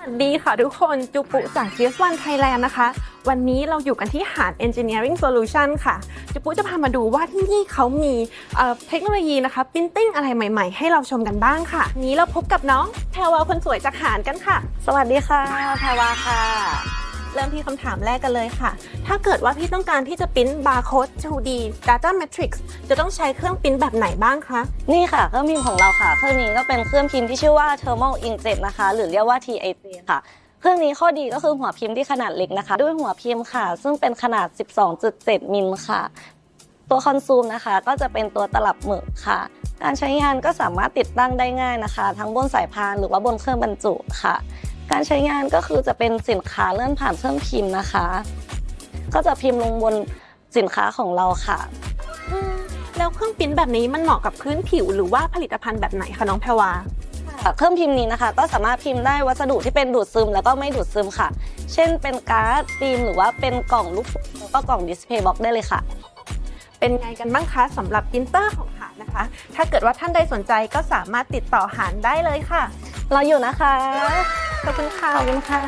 วัสดีค่ะทุกคนจุปุจาก GS1 Thailand นะคะ วันนี้เราอยู่กันที่หาด Engineering Solution ค่ะจุปุจะพามาดูว่าที่นี่เขามีเเทคโนโลยีนะคะปรินติ้งอะไรใหม่ๆ ให้เราชมกันบ้างค่ะ นี้เราพบกับน้องแพรวาคนสวยจากหาดกันค่ะ สวัสดีค่ะแพรวาค่ะ เริ่มที่คำถามแรกกันเลยค่ะ ถ้าเกิดว่าพี่ต้องการที่จะปริ้นบาร์โค้ด 2D Data Matrix จะต้องใช้เครื่องปริ้นแบบไหนบ้างคะ นี่ค่ะเครื่องพิมพ์ของเราค่ะ เครื่องนี้ก็เป็นเครื่องพิมพ์ที่ชื่อว่า Thermal Inkjet นะคะ หรือเรียกว่า TIJ ค่ะเครื่องนี้ข้อดีก็คือหัวพิมพ์ที่ขนาดเล็กนะคะ ด้วยหัวพิมพ์ค่ะ ซึ่งเป็นขนาด 12.7 มิลค่ะ ตัวคอนซูมนะคะ ก็จะเป็นตัวตลับหมึกค่ะ การใช้งานก็สามารถติดตั้งได้ง่ายนะคะ ทั้งบนสายพานหรือว่าบนเครื่องบรรจุค่ะ การใช้งานก็คือจะเป็นสินค้าเลื่อนผ่านเครื่องพิมพ์นะคะ ก็จะพิมพ์ลงบนสินค้าของเราค่ะอืมแล้วเครื่องปริ้นแบบนี้มันเหมาะกับพื้นผิวหรือว่าผลิตภัณฑ์แบบไหนคะน้องแพรวาค่ะเครื่องพิมพ์นี้นะคะ ก็สามารถพิมพ์ได้วัสดุที่เป็นดูดซึมแล้วก็ไม่ดูดซึมค่ะ เช่นเป็นการ์ดฟิล์มหรือว่าเป็นกล่องลูกแล้วก็กล่องดิสเพย์บ็อกได้เลยค่ะ เป็นไงกันบ้างคะสำหรับปรินเตอร์ของหานนะคะ ถ้าเกิดว่าท่านใดสนใจก็สามารถติดต่อหานได้เลยค่ะ เราอยู่นะคะ ขอบคุณค่ะ ขอบคุณค่ะ